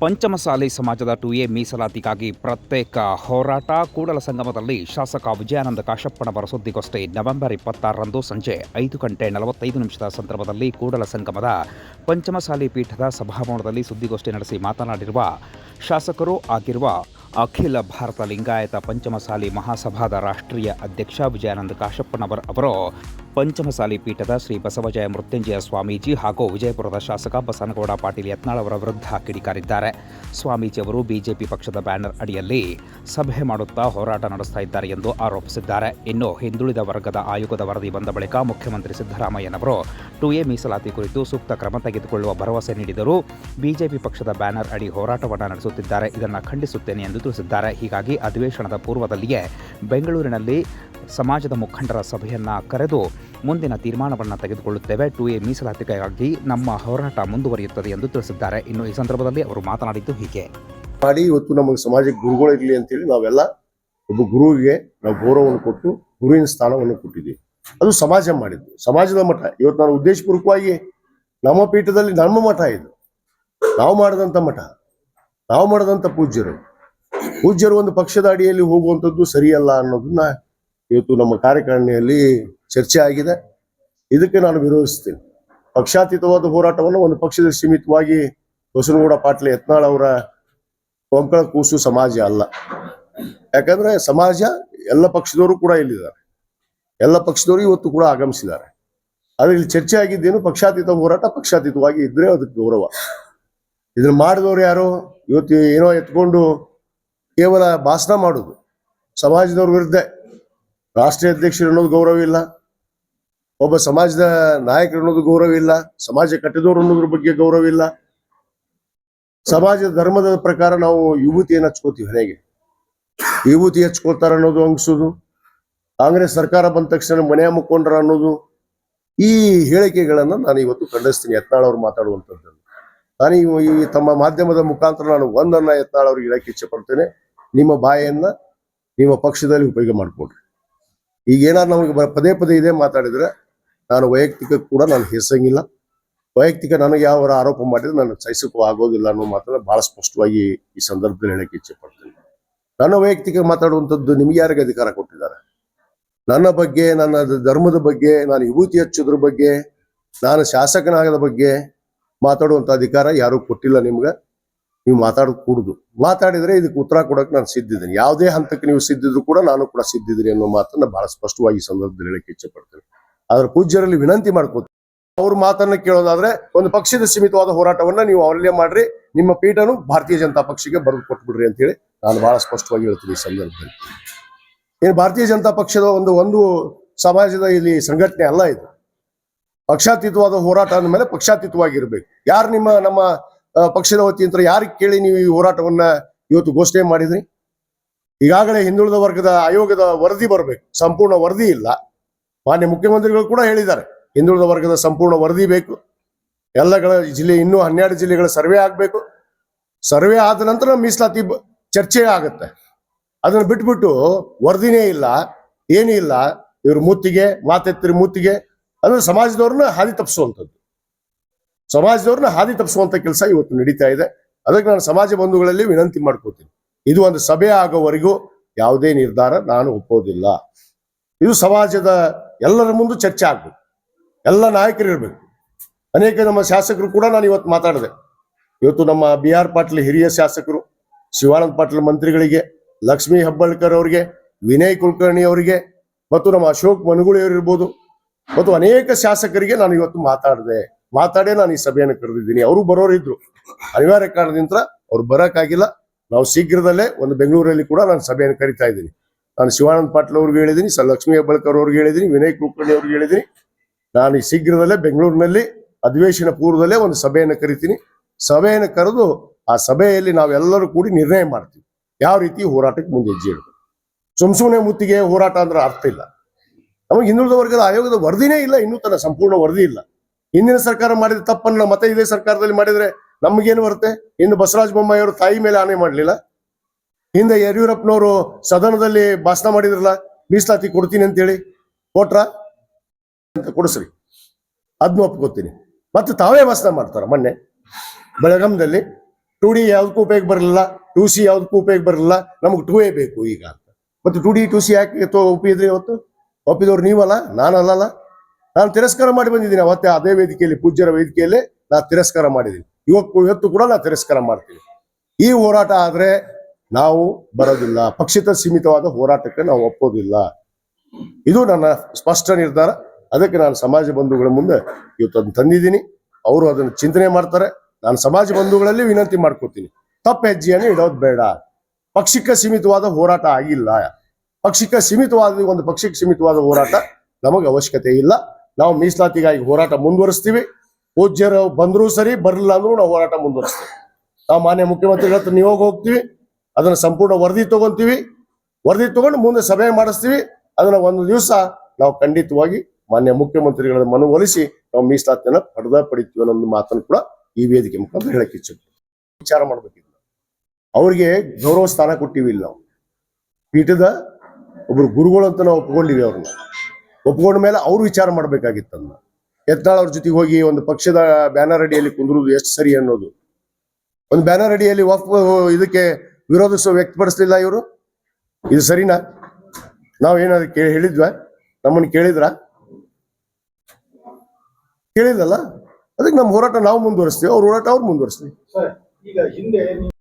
ಪಂಚಮಸಾಲಿ ಸಮಾಜದ to A ಮೀಸಲಾತಿಗಾಗಿ ಪ್ರತ್ಯೇಕ ಹೋರಾಟ. ಕೂಡಲ ಸಂಗಮದಲ್ಲಿ ಶಾಸಕ ವಿಜಯಾನಂದ ಕಾಶಪ್ಪನವರ ಸುದ್ದಿಗೋಷ್ಠಿ ನವೆಂಬರ್ ಇಪ್ಪತ್ತಾರರಂದು ಸಂಜೆ ಐದು ಗಂಟೆ ನಲವತ್ತೈದು ನಿಮಿಷದ ಸಂದರ್ಭದಲ್ಲಿ ಕೂಡಲ ಸಂಗಮದ ಪಂಚಮಸಾಲಿ ಪೀಠದ ಸಭಾಭವನದಲ್ಲಿ ಸುದ್ದಿಗೋಷ್ಠಿ ನಡೆಸಿ ಮಾತನಾಡಿರುವ ಶಾಸಕರು ಆಗಿರುವ ಅಖಿಲ ಭಾರತ ಲಿಂಗಾಯತ ಪಂಚಮಸಾಲಿ ಮಹಾಸಭಾದ ರಾಷ್ಟ್ರೀಯ ಅಧ್ಯಕ್ಷ ವಿಜಯಾನಂದ ಕಾಶಪ್ಪನವರ್ ಅವರು ಪಂಚಮಸಾಲಿ ಪೀಠದ ಶ್ರೀ ಬಸವಜಯ ಮೃತ್ಯುಂಜಯ ಸ್ವಾಮೀಜಿ ಹಾಗೂ ವಿಜಯಪುರದ ಶಾಸಕ ಬಸನಗೌಡ ಪಾಟೀಲ್ ಯತ್ನಾಳ್ ಅವರ ವಿರುದ್ಧ ಕಿಡಿಕಾರಿದ್ದಾರೆ. ಸ್ವಾಮೀಜಿ ಅವರು ಬಿಜೆಪಿ ಪಕ್ಷದ ಬ್ಯಾನರ್ ಅಡಿಯಲ್ಲಿ ಸಭೆ ಮಾಡುತ್ತಾ ಹೋರಾಟ ನಡೆಸ್ತಾ ಇದ್ದಾರೆ ಎಂದು ಆರೋಪಿಸಿದ್ದಾರೆ. ಇನ್ನು ಹಿಂದುಳಿದ ವರ್ಗದ ಆಯೋಗದ ವರದಿ ಬಂದ ಬಳಿಕ ಮುಖ್ಯಮಂತ್ರಿ ಸಿದ್ದರಾಮಯ್ಯನವರು ಟು ಎ ಮೀಸಲಾತಿ ಕುರಿತು ಸೂಕ್ತ ಕ್ರಮ ತೆಗೆದುಕೊಳ್ಳುವ ಭರವಸೆ ನೀಡಿದರು ಬಿಜೆಪಿ ಪಕ್ಷದ ಬ್ಯಾನರ್ ಅಡಿ ಹೋರಾಟವನ್ನು ನಡೆಸುತ್ತಿದ್ದಾರೆ. ಇದನ್ನು ಖಂಡಿಸುತ್ತೇನೆ ಎಂದು ತಿಳಿಸಿದ್ದಾರೆ. ಹೀಗಾಗಿ ಅಧಿವೇಶನದ ಪೂರ್ವದಲ್ಲಿಯೇ ಬೆಂಗಳೂರಿನಲ್ಲಿ ಸಮಾಜದ ಮುಖಂಡರ ಸಭೆಯನ್ನು ಕರೆದು ಮುಂದಿನ ತೀರ್ಮಾನವನ್ನು ತೆಗೆದುಕೊಳ್ಳುತ್ತೇವೆ. ಟು ಎ ಮೀಸಲಾತಿಗಾಗಿ ನಮ್ಮ ಹೋರಾಟ ಮುಂದುವರಿಯುತ್ತದೆ ಎಂದು ತಿಳಿಸಿದ್ದಾರೆ. ಇನ್ನು ಈ ಸಂದರ್ಭದಲ್ಲಿ ಅವರು ಮಾತನಾಡಿದ್ದು ಹೀಗೆ. ಮಾಡಿ ಇವತ್ತು ನಮಗೆ ಸಮಾಜಕ್ಕೆ ಗುರುಗಳಿರಲಿ ಅಂತೇಳಿ ನಾವೆಲ್ಲ ಒಬ್ಬ ಗುರುವಿಗೆ ನಾವು ಗೌರವವನ್ನು ಕೊಟ್ಟು ಗುರುವಿನ ಸ್ಥಾನವನ್ನು ಕೊಟ್ಟಿದ್ದೀವಿ. ಅದು ಸಮಾಜ ಮಾಡಿದ್ದು. ಸಮಾಜದ ಮಠ. ಇವತ್ತು ನಾನು ಉದ್ದೇಶಪೂರ್ವಕವಾಗಿ ನಮ್ಮ ಪೀಠದಲ್ಲಿ ನಮ್ಮ ಮಠ ಇದು. ನಾವು ಮಾಡಿದಂಥ ಮಠ. ನಾವು ಮಾಡಿದಂಥ ಪೂಜ್ಯರು. ಪೂಜ್ಯರು ಒಂದು ಪಕ್ಷದ ಅಡಿಯಲ್ಲಿ ಹೋಗುವಂಥದ್ದು ಸರಿಯಲ್ಲ ಅನ್ನೋದನ್ನ ಇವತ್ತು ನಮ್ಮ ಕಾರ್ಯಕಾರಿಣಿಯಲ್ಲಿ ಚರ್ಚೆ ಆಗಿದೆ. ಇದಕ್ಕೆ ನಾನು ವಿರೋಧಿಸ್ತೀನಿ. ಪಕ್ಷಾತೀತವಾದ ಹೋರಾಟವನ್ನು ಒಂದು ಪಕ್ಷದ ಸೀಮಿತವಾಗಿ ಹೊಸನಗೌಡ ಪಾಟೀಲ್ ಯತ್ನಾಳ್ ಅವರ ಕೊಂಕಣ ಕೂಸು ಸಮಾಜ ಅಲ್ಲ. ಯಾಕಂದ್ರೆ ಸಮಾಜ ಎಲ್ಲ ಪಕ್ಷದವರು ಕೂಡ ಇಲ್ಲಿದ್ದಾರೆ. ಎಲ್ಲ ಪಕ್ಷದವರು ಇವತ್ತು ಕೂಡ ಆಗಮಿಸಿದ್ದಾರೆ. ಆದ್ರೆ ಇಲ್ಲಿ ಚರ್ಚೆ ಆಗಿದ್ದೇನು ಪಕ್ಷಾತೀತ ಹೋರಾಟ ಪಕ್ಷಾತೀತವಾಗಿ ಇದ್ರೆ ಅದಕ್ಕೆ ಗೌರವ. ಇದನ್ನ ಮಾಡಿದವರು ಯಾರು? ಇವತ್ತು ಏನೋ ಎತ್ಕೊಂಡು ಕೇವಲ ಭಾಷಣ ಮಾಡೋದು. ಸಮಾಜದವ್ರ ವಿರುದ್ಧ. ರಾಷ್ಟ್ರೀಯ ಅಧ್ಯಕ್ಷರು ಅನ್ನೋದು ಗೌರವ ಇಲ್ಲ. ಒಬ್ಬ ಸಮಾಜದ ನಾಯಕರು ಅನ್ನೋದು ಗೌರವ ಇಲ್ಲ. ಸಮಾಜ ಕಟ್ಟಿದವರು ಅನ್ನೋದ್ರ ಬಗ್ಗೆ ಗೌರವ ಇಲ್ಲ. ಸಮಾಜದ ಧರ್ಮದ ಪ್ರಕಾರ ನಾವು ವಿಭೂತಿಯನ್ನು ಹಚ್ಕೋತೀವಿ ಹೇಗೆ ವಿಭೂತಿ ಹಚ್ಕೋತಾರ ಅನ್ನೋದು ಅಂಗಿಸೋದು ಕಾಂಗ್ರೆಸ್ ಸರ್ಕಾರ ಬಂದ ತಕ್ಷಣ ಮನೆ ಮುಕ್ಕೊಂಡ್ರ ಅನ್ನೋದು ಈ ಹೇಳಿಕೆಗಳನ್ನ ನಾನು ಇವತ್ತು ಖಂಡಿಸ್ತೀನಿ. ಯತ್ನಾಳ್ ಅವ್ರು ಮಾತಾಡುವಂಥದ್ದನ್ನು ನಾನು ಈ ತಮ್ಮ ಮಾಧ್ಯಮದ ಮುಖಾಂತರ ನಾನು ಒಂದನ್ನ ಯತ್ನಾಳ್ ಅವ್ರಿಗೆ ಹೇಳಕ್ಕೆ ಇಚ್ಛೆ ಪಡ್ತೇನೆ. ನಿಮ್ಮ ಬಾಯಿಯನ್ನ ನಿಮ್ಮ ಪಕ್ಷದಲ್ಲಿ ಉಪಯೋಗ ಮಾಡ್ಕೊಡ್ರಿ. ಈಗ ಏನಾದ್ರು ನಮಗೆ ಪದೇ ಪದೇ ಇದೇ ಮಾತಾಡಿದ್ರೆ ನಾನು ವೈಯಕ್ತಿಕ ಕೂಡ ನಾನು ಹೆಸಂಗಿಲ್ಲ ವೈಯಕ್ತಿಕ ನನಗೆ ಯಾವ ಆರೋಪ ಮಾಡಿದ್ರೆ ನಾನು ಸಹಿಸಕ್ಕೂ ಆಗೋದಿಲ್ಲ ಅನ್ನೋ ಮಾತನ್ನ ಬಹಳ ಸ್ಪಷ್ಟವಾಗಿ ಈ ಸಂದರ್ಭದಲ್ಲಿ ಹೇಳಕ್ಕೆ ಇಚ್ಛೆ ಪಡ್ತೀನಿ. ನನ್ನ ವೈಯಕ್ತಿಕ ಮಾತಾಡುವಂಥದ್ದು ನಿಮ್ಗೆ ಯಾರಿಗೆ ಅಧಿಕಾರ ಕೊಟ್ಟಿದ್ದಾರೆ? ನನ್ನ ಬಗ್ಗೆ, ನನ್ನ ಧರ್ಮದ ಬಗ್ಗೆ, ನಾನು ವಿಭೂತಿ ಹಚ್ಚೋದ್ರ ಬಗ್ಗೆ, ನಾನು ಶಾಸಕನಾಗದ ಬಗ್ಗೆ ಮಾತಾಡುವಂಥ ಅಧಿಕಾರ ಯಾರೂ ಕೊಟ್ಟಿಲ್ಲ ನಿಮ್ಗೆ. ನೀವು ಮಾತಾಡೋದು ಕೂಡುದು. ಮಾತಾಡಿದ್ರೆ ಇದಕ್ಕೆ ಉತ್ತರ ಕೊಡಕ್ಕೆ ನಾನು ಸಿದ್ಧಿದ್ದೀನಿ. ಯಾವುದೇ ಹಂತಕ್ಕೆ ನೀವು ಸಿದ್ಧಿದ್ರು ಕೂಡ ನಾನು ಕೂಡ ಸಿದ್ಧಿದ್ದೀನಿ ಅನ್ನೋ ಮಾತನ್ನ ಬಹಳ ಸ್ಪಷ್ಟವಾಗಿ ಸಂದರ್ಭದಲ್ಲಿ ಹೇಳಕ್ಕೆ ಇಚ್ಛೆ ಪಡ್ತೇನೆ. ಆದ್ರೆ ಪೂಜ್ಯರಲ್ಲಿ ವಿನಂತಿ ಮಾಡ್ಕೋತೀನಿ. ಅವ್ರ ಮಾತನ್ನ ಕೇಳೋದಾದ್ರೆ ಒಂದು ಪಕ್ಷದ ಸೀಮಿತವಾದ ಹೋರಾಟವನ್ನ ನೀವು ಅವರಲ್ಲೇ ಮಾಡ್ರಿ. ನಿಮ್ಮ ಪೀಠನು ಭಾರತೀಯ ಜನತಾ ಪಕ್ಷಕ್ಕೆ ಬರೆದು ಕೊಟ್ಬಿಡ್ರಿ ಅಂತೇಳಿ ನಾನು ಬಹಳ ಸ್ಪಷ್ಟವಾಗಿ ಹೇಳ್ತೀನಿ ಈ ಸಂದರ್ಭದಲ್ಲಿ. ಏನು ಭಾರತೀಯ ಜನತಾ ಪಕ್ಷದ ಒಂದು ಒಂದು ಸಮಾಜದ ಇಲ್ಲಿ ಸಂಘಟನೆ ಅಲ್ಲ ಇದು. ಪಕ್ಷಾತೀತವಾದ ಹೋರಾಟ ಅಂದಮೇಲೆ ಪಕ್ಷಾತೀತವಾಗಿರ್ಬೇಕು. ಯಾರು ನಿಮ್ಮ ನಮ್ಮ ಪಕ್ಷದ ವತಿಯಿಂದ ಯಾರಿಗೆ ಕೇಳಿ ನೀವು ಈ ಹೋರಾಟವನ್ನ ಇವತ್ತು ಘೋಷಣೆ ಮಾಡಿದ್ರಿ? ಈಗಾಗಲೇ ಹಿಂದುಳಿದ ವರ್ಗದ ಆಯೋಗದ ವರದಿ ಬರಬೇಕು. ಸಂಪೂರ್ಣ ವರದಿ ಇಲ್ಲ. ಮಾನ್ಯ ಮುಖ್ಯಮಂತ್ರಿಗಳು ಕೂಡ ಹೇಳಿದ್ದಾರೆ. ಹಿಂದುಳಿದ ವರ್ಗದ ಸಂಪೂರ್ಣ ವರದಿ ಬೇಕು. ಎಲ್ಲಗಳ ಜಿಲ್ಲೆ ಇನ್ನೂ ಹನ್ನೆರಡು ಜಿಲ್ಲೆಗಳ ಸರ್ವೆ ಆಗಬೇಕು. ಸರ್ವೆ ಆದ ನಂತರ ಮೀಸಲಾತಿ ಚರ್ಚೆ ಆಗುತ್ತೆ. ಅದನ್ನ ಬಿಟ್ಬಿಟ್ಟು ವರದಿನೇ ಇಲ್ಲ, ಏನೂ ಇಲ್ಲ. ಇವ್ರ ಮುತ್ತಿಗೆ ಮಾತೆತ್ತಿರ ಮುತ್ತಿಗೆ ಅಂದ್ರೆ ಸಮಾಜದವ್ರನ್ನ ಹಾದಿ ತಪ್ಪಿಸುವಂಥದ್ದು. ಸಮಾಜದವ್ರನ್ನ ಹಾದಿ ತಪ್ಪಿಸುವಂತ ಕೆಲಸ ಇವತ್ತು ನಡೀತಾ ಇದೆ. ಅದಕ್ಕೆ ನಾನು ಸಮಾಜ ಬಂಧುಗಳಲ್ಲಿ ವಿನಂತಿ ಮಾಡ್ಕೋತೀನಿ. ಇದು ಒಂದು ಸಭೆ ಆಗೋವರೆಗೂ ಯಾವುದೇ ನಿರ್ಧಾರ ನಾನು ಒಪ್ಪೋದಿಲ್ಲ. ಇದು ಸಮಾಜದ ಎಲ್ಲರ ಮುಂದೆ ಚರ್ಚೆ ಆಗ್ಬೇಕು. ಎಲ್ಲ ನಾಯಕರು ಇರಬೇಕು. ಅನೇಕ ನಮ್ಮ ಶಾಸಕರು ಕೂಡ ನಾನು ಇವತ್ತು ಮಾತಾಡಿದೆ. ಇವತ್ತು ನಮ್ಮ ಬಿ ಆರ್ ಪಾಟೀಲ್ ಹಿರಿಯ ಶಾಸಕರು, ಶಿವಾನಂದ ಪಾಟೀಲ್ ಮಂತ್ರಿಗಳಿಗೆ, ಲಕ್ಷ್ಮೀ ಹೆಬ್ಬಾಳ್ಕರ್ ಅವರಿಗೆ, ವಿನಯ್ ಕುಲಕರ್ಣಿ ಅವರಿಗೆ, ಮತ್ತು ನಮ್ಮ ಅಶೋಕ್ ಮನುಗುಳಿ ಅವರು ಇರ್ಬೋದು. ಮತ್ತು ಅನೇಕ ಶಾಸಕರಿಗೆ ನಾನು ಇವತ್ತು ಮಾತಾಡಿದೆ. ಮಾತಾಡೇ ನಾನು ಈ ಸಭೆಯನ್ನು ಕರೆದಿದ್ದೀನಿ. ಅವರು ಬರೋರಿದ್ರು ಅನಿವಾರ್ಯ ಕಾರಣದಿಂದ ಅವ್ರು ಬರೋಕ್ಕಾಗಿಲ್ಲ. ನಾವು ಶೀಘ್ರದಲ್ಲೇ ಒಂದು ಬೆಂಗಳೂರಲ್ಲಿ ಕೂಡ ನಾನು ಸಭೆಯನ್ನು ಕರಿತಾ ಇದ್ದೀನಿ. ನಾನು ಶಿವಾನಂದ ಪಾಟೀಲ್ ಅವ್ರಿಗೆ ಹೇಳಿದ್ದೀನಿ, ಸರ್ ಲಕ್ಷ್ಮೀ ಹೆಬ್ಬಾಳ್ಕರ್ ಅವ್ರಿಗೆ ಹೇಳಿದ್ದೀನಿ, ವಿನಯ್ ಕುಲಕರ್ಣಿ ಅವ್ರಿಗೆ ಹೇಳಿದ್ದೀನಿ. ನಾನು ಈ ಶೀಘ್ರದಲ್ಲೇ ಬೆಂಗಳೂರಿನಲ್ಲಿ ಅಧಿವೇಶನ ಪೂರ್ವದಲ್ಲೇ ಒಂದು ಸಭೆಯನ್ನು ಕರಿತೀನಿ. ಸಭೆಯನ್ನು ಕರೆದು ಆ ಸಭೆಯಲ್ಲಿ ನಾವೆಲ್ಲರೂ ಕೂಡಿ ನಿರ್ಣಯ ಮಾಡ್ತೀವಿ. ಯಾವ ರೀತಿ ಹೋರಾಟಕ್ಕೆ ಮುಂದೆ ಹೆಜ್ಜೆ ಇಡಬೇಕು? ಸುಮ್ ಸುಮ್ಮನೆ ಮುತ್ತಿಗೆ ಹೋರಾಟ ಅಂದ್ರೆ ಅರ್ಥ ಇಲ್ಲ. ನಮಗೆ ಹಿಂದುಳಿದ ವರ್ಗದ ಆಯೋಗದ ವರದಿನೇ ಇಲ್ಲ, ಇನ್ನೂ ತನ್ನ ಸಂಪೂರ್ಣ ವರದಿ ಇಲ್ಲ. ಹಿಂದಿನ ಸರ್ಕಾರ ಮಾಡಿದ ತಪ್ಪನ್ನ ಮತ್ತೆ ಇದೇ ಸರ್ಕಾರದಲ್ಲಿ ಮಾಡಿದ್ರೆ ನಮ್ಗೇನು ಬರುತ್ತೆ? ಇನ್ನು ಬಸವರಾಜ ಬೊಮ್ಮಾಯಿ ಅವರು ತಾಯಿ ಮೇಲೆ ಆನೆ ಮಾಡಲಿಲ್ಲ. ಹಿಂದೆ ಯಡಿಯೂರಪ್ಪನವರು ಸದನದಲ್ಲಿ ಭಾಷಣ ಮಾಡಿದ್ರಲ್ಲ, ಮೀಸಲಾತಿ ಕೊಡ್ತೀನಿ ಅಂತ ಹೇಳಿ ಕೊಟ್ರ? ಅಂತ ಕೊಡಿಸ್ರಿ. ಅದನ್ನ ಒಪ್ಕೋತೀನಿ. ಮತ್ತೆ ತಾವೇ ಭಾಷಣ ಮಾಡ್ತಾರ ಮೊನ್ನೆ. ಬೆಳಗಾಂದಲ್ಲಿ ಟು ಡಿ ಯಾವ್ದಕ್ಕೂ ಉಪಯೋಗ ಬರಲಿಲ್ಲ. ಟು ಸಿ ಯಾವ್ದಕ್ಕೂ ಉಪಯೋಗ ಬರಲಿಲ್ಲ. ನಮ್ಗೆ ಟೂ ಎ ಬೇಕು ಈಗ ಅಂತ. ಮತ್ತೆ ಟು ಡಿ ಟು ಸಿ ಯಾಕೆ ಒಪ್ಪಿದ್ರಿ ಇವತ್ತು ಒಪ್ಪಿದವ್ರು ನೀವಲ್ಲ, ನಾನಲ್ಲಲ್ಲ? ನಾನು ತಿರಸ್ಕಾರ ಮಾಡಿ ಬಂದಿದ್ದೀನಿ. ಅವತ್ತೇ ಅದೇ ವೇದಿಕೆಯಲ್ಲಿ, ಪೂಜ್ಯರ ವೇದಿಕೆಯಲ್ಲಿ ನಾನು ತಿರಸ್ಕಾರ ಮಾಡಿದ್ದೀನಿ. ಇವತ್ತು ಇವತ್ತು ಕೂಡ ನಾನು ತಿರಸ್ಕಾರ ಮಾಡ್ತೀನಿ. ಈ ಹೋರಾಟ ಆದ್ರೆ ನಾವು ಬರೋದಿಲ್ಲ. ಪಕ್ಷಿತ ಸೀಮಿತವಾದ ಹೋರಾಟಕ್ಕೆ ನಾವು ಒಪ್ಪೋದಿಲ್ಲ. ಇದು ನನ್ನ ಸ್ಪಷ್ಟ ನಿರ್ಧಾರ. ಅದಕ್ಕೆ ನಾನು ಸಮಾಜ ಬಂಧುಗಳ ಮುಂದೆ ಇವತ್ತು ತಂದಿದ್ದೀನಿ. ಅವರು ಅದನ್ನು ಚಿಂತನೆ ಮಾಡ್ತಾರೆ. ನಾನು ಸಮಾಜ ಬಂಧುಗಳಲ್ಲಿ ವಿನಂತಿ ಮಾಡ್ಕೊತೀನಿ. ತಪ್ಪು ಹೆಜ್ಜೆಯನ್ನು ಇಡೋದು ಬೇಡ. ಪಕ್ಷಿಕ ಸೀಮಿತವಾದ ಹೋರಾಟ ಆಗಿಲ್ಲ. ಪಕ್ಷಿಕ ಸೀಮಿತವಾದ, ಒಂದು ಪಕ್ಷಕ್ಕೆ ಸೀಮಿತವಾದ ಹೋರಾಟ ನಮಗೆ ಅವಶ್ಯಕತೆ ಇಲ್ಲ. ನಾವು ಮೀಸಲಾತಿಗಾಗಿ ಹೋರಾಟ ಮುಂದುವರಿಸ್ತೀವಿ. ಪೂಜ್ಯರು ಬಂದರೂ ಸರಿ, ಬರಲಿಲ್ಲ ಅಂದ್ರೂ ನಾವು ಹೋರಾಟ ಮುಂದುವರಿಸ್ತೀವಿ. ನಾವು ಮಾನ್ಯ ಮುಖ್ಯಮಂತ್ರಿಗಳ ಹತ್ರ ನಿಯೋಗ ಹೋಗ್ತೀವಿ. ಅದನ್ನ ಸಂಪೂರ್ಣ ವರದಿ ತಗೊಂತೀವಿ. ವರದಿ ತಗೊಂಡು ಮುಂದೆ ಸಭೆ ಮಾಡಿಸ್ತೀವಿ. ಅದನ್ನ ಒಂದು ದಿವಸ ನಾವು ಖಂಡಿತವಾಗಿ ಮಾನ್ಯ ಮುಖ್ಯಮಂತ್ರಿಗಳ ಮನವೊಲಿಸಿ ನಾವು ಮೀಸಲಾತಿಯನ್ನು ಪಡೆದ ಪಡಿತೀವಿ ಅನ್ನೋ ಒಂದು ಮಾತನ್ನು ಕೂಡ ಈ ವೇದಿಕೆ ಮುಖಾಂತರ ಹೇಳಕ್ ಇಚ್ಛೆ ವಿಚಾರ ಮಾಡ್ಬೇಕಿಲ್ಲ ಅವ್ರಿಗೆ ಗೌರವ ಸ್ಥಾನ ಕೊಟ್ಟಿವಿ ಇಲ್ಲ ನಾವು. ಪೀಠದ ಒಬ್ರು ಗುರುಗಳು ಅಂತ ನಾವು ಒಪ್ಕೊಂಡಿವಿ ಅವ್ರನ್ನ. ಒಪ್ಕೊಂಡ ಮೇಲೆ ಅವ್ರು ವಿಚಾರ ಮಾಡ್ಬೇಕಾಗಿತ್ತನ್ನ ಯತ್ನಾಳ್ ಅವ್ರ ಜೊತೆಗೆ ಹೋಗಿ ಒಂದು ಪಕ್ಷದ ಬ್ಯಾನರ್ ಅಡಿಯಲ್ಲಿ ಕುಂದ್ರುದು ಎಷ್ಟು ಸರಿ ಅನ್ನೋದು. ಒಂದು ಬ್ಯಾನರ್ ಅಡಿಯಲ್ಲಿ ವಫ್ ಇದಕ್ಕೆ ವಿರೋಧಿಸುವ ವ್ಯಕ್ತಪಡಿಸ್ಲಿಲ್ಲ ಇವರು? ಇದು ಸರಿನಾ? ನಾವು ಏನಾದ್ರು ಕೇ ಹೇಳಿದ್ವಾ? ನಮ್ಮನ್ನು ಕೇಳಿದ್ರ? ಕೇಳಿದಲ್ಲ ಅದಕ್ಕೆ ನಮ್ಮ ಹೋರಾಟ ನಾವು ಮುಂದುವರಿಸ್ತೀವಿ, ಅವ್ರ ಹೋರಾಟ ಅವ್ರು ಮುಂದುವರಿಸ್ತೀವಿ